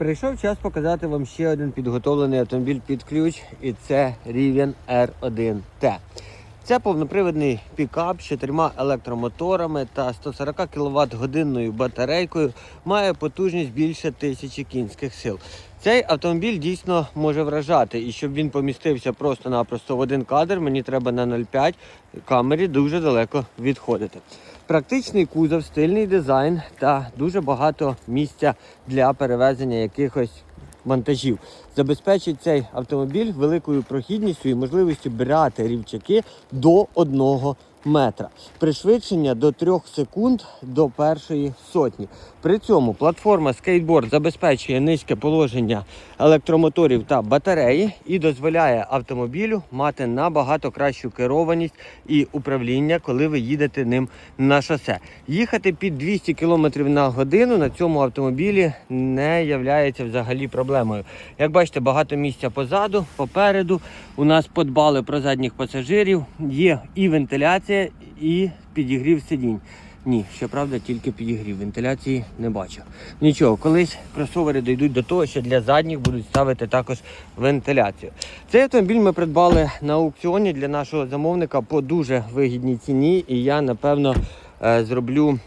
Прийшов час показати вам ще один підготовлений автомобіль під ключ, і це Rivian R1T. Це повнопривідний пікап з чотирма електромоторами та 140 кВт годинною батарейкою. Має потужність більше тисячі кінських сил. Цей автомобіль дійсно може вражати, і щоб він помістився просто-напросто в один кадр, мені треба на 0,5 камері дуже далеко відходити. Практичний кузов, стильний дизайн та дуже багато місця для перевезення якихось вантажів. Забезпечить цей автомобіль великою прохідністю і можливістю брати рівчаки до одного метра. Пришвидшення до 3 секунд до першої сотні. При цьому платформа Skateboard забезпечує низьке положення електромоторів та батареї і дозволяє автомобілю мати набагато кращу керованість і управління, коли ви їдете ним на шосе. Їхати під 200 км на годину на цьому автомобілі не являється взагалі проблемою. Як бачите, багато місця позаду, попереду. У нас подбали про задніх пасажирів. Є і вентиляція, і підігрів сидінь. Ні, щоправда, тільки підігрів. Вентиляції не бачу. Нічого, колись кросовери дійдуть до того, що для задніх будуть ставити також вентиляцію. Цей автомобіль ми придбали на аукціоні для нашого замовника по дуже вигідній ціні. І я, напевно, е, зроблю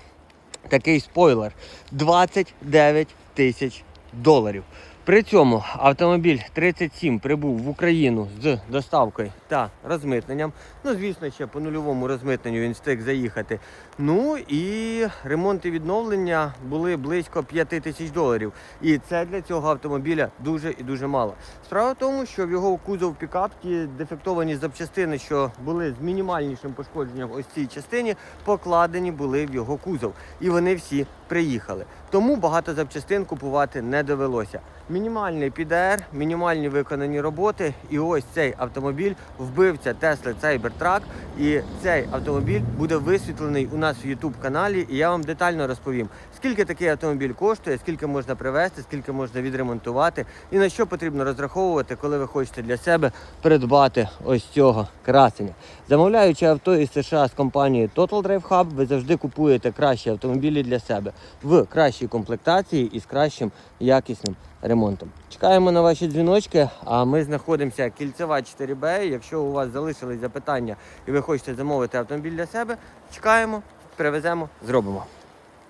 такий спойлер: 29 тисяч доларів. При цьому автомобіль 37 прибув в Україну з доставкою та розмитненням. Ну, звісно, ще по нульовому розмитненню він встиг заїхати. Ну і ремонт і відновлення були близько 5 тисяч доларів. І це для цього автомобіля дуже і дуже мало. Справа в тому, що в його кузов пікап ті дефектовані запчастини, що були з мінімальнішим пошкодженням ось цій частині, покладені були в його кузов. І вони всі приїхали. Тому багато запчастин купувати не довелося. Мінімальний PDR, мінімальні виконані роботи. І ось цей автомобіль вбивця Tesla Cybertruck. І цей автомобіль буде висвітлений у нас в YouTube каналі. І я вам детально розповім, скільки такий автомобіль коштує, скільки можна привезти, скільки можна відремонтувати, і на що потрібно розраховувати, коли ви хочете для себе придбати ось цього красення. Замовляючи авто із США з компанії Total Drive Hub, ви завжди купуєте кращі автомобілі для себе в кращій комплектації і з кращим якісним ремонтом. Чекаємо на ваші дзвіночки, а ми знаходимося кільцева 4Б. Якщо у вас залишились запитання і ви хочете замовити автомобіль для себе, чекаємо, привеземо, зробимо.